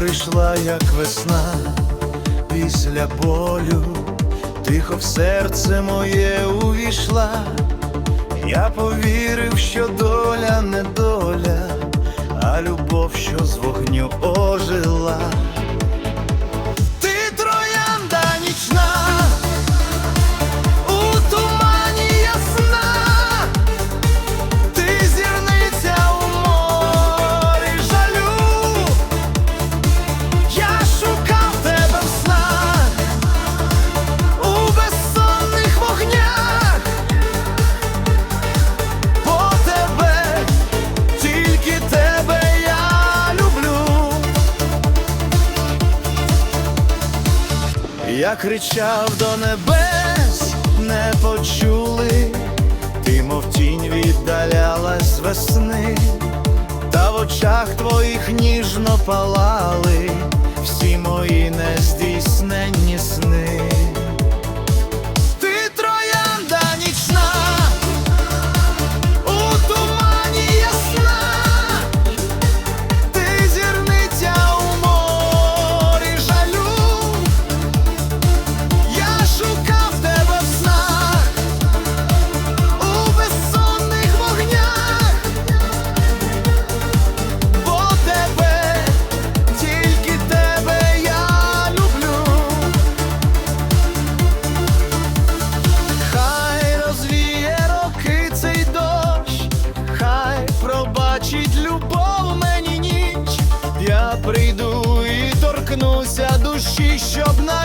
прийшла, як весна, після болю, тихо в серце моє увійшла. Я повірив, що доля не доля, а любов, що з вогню ожила. Я кричав до небес, не почули, ти, мов тінь віддалялась весни, та в очах твоїх ніжно палали всі мої нездійсненні прийду і торкнуся душі, щоб навіть